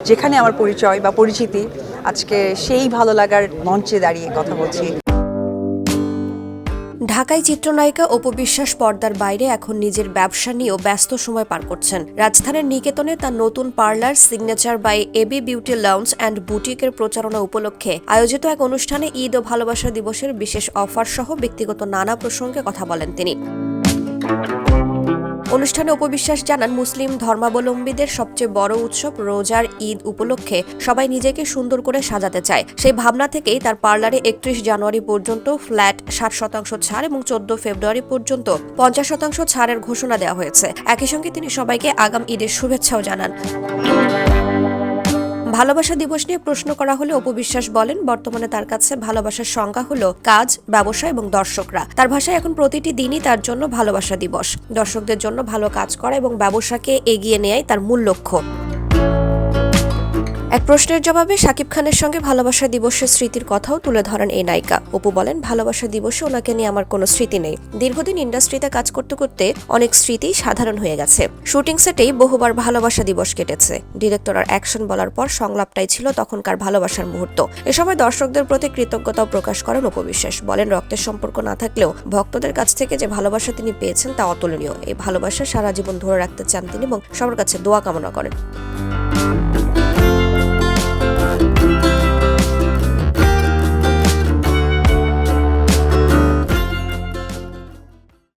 যেখানে আমার পরিচয় বা পরিচিতি, আজকে সেই ভালো লাগার মঞ্চে দাঁড়িয়ে কথা বলছি। ঢাকায় চিত্রনায়িকা অপু বিশ্বাস পর্দার বাইরে এখন নিজের ব্যবসা নিয়েও ব্যস্ত সময় পার করছেন। রাজধানীর নিকেতনে তার নতুন parlour, Signature by AB Beauty Lounge and বুটিকের প্রচারণা উপলক্ষে আয়োজিত এক অনুষ্ঠানে ঈদ ও ভালোবাসা দিবসের বিশেষ অফার সহ ব্যক্তিগত নানা প্রসঙ্গে কথা বলেন তিনি। অনুষ্ঠানে উপবিশ্বাস জানান মুসলিম ধর্মাবলম্বীদের সবচেয়ে বড় উৎসব রোজার ঈদ উপলক্ষে সবাই নিজেকে সুন্দর করে সাজাতে চায়। সেই ভাবনা থেকেই তার পার্লারে একত্রিশ জানুয়ারি পর্যন্ত ফ্ল্যাট ষাট শতাংশ ছাড় এবং চোদ্দ ফেব্রুয়ারি পর্যন্ত পঞ্চাশ শতাংশ ছাড়ের ঘোষণা দেওয়া হয়েছে। একই সঙ্গে তিনি সবাইকে আগাম ঈদের শুভেচ্ছাও জানান। ভালোবাসা দিবস নিয়ে প্রশ্ন করা হলে অপবিশ্বাস বলেন, বর্তমানে তার কাছে ভালোবাসার সংজ্ঞা হলো কাজ, ব্যবসা এবং দর্শকরা। তার ভাষায় এখন প্রতিটি দিনই তার জন্য ভালোবাসা দিবস। দর্শকদের জন্য ভালো কাজ করা এবং ব্যবসাকে এগিয়ে নেয়াই তার মূল লক্ষ্য। এক প্রশ্নের জবাবে শাকিব খানের সঙ্গে ভালোবাসা দিবসের স্মৃতির কথাও তুলে ধরেন এই নায়িকা। অপু বলেন, ভালোবাসা দিবসে ওনাকে নিয়ে আমার কোনো স্মৃতি নেই। দীর্ঘদিন ইন্ডাস্ট্রিতে কাজ করতে করতে অনেক স্মৃতি সাধারণ হয়ে গেছে। শুটিং সেটেই বহুবার ভালোবাসা দিবস কেটেছে। ডিরেক্টর আর অ্যাকশন বলার পর সংলাপটাই ছিল তখনকার ভালোবাসার মুহূর্ত। এ সময় দর্শকদের প্রতি কৃতজ্ঞতাও প্রকাশ করেন উপবিশ্বাস বলেন, রক্তের সম্পর্ক না থাকলেও ভক্তদের কাছ থেকে যে ভালোবাসা তিনি পেয়েছেন তা অতুলনীয়। এই ভালোবাসা সারা জীবন ধরে রাখতে চান তিনি এবং সবার কাছে দোয়া কামনা করেন।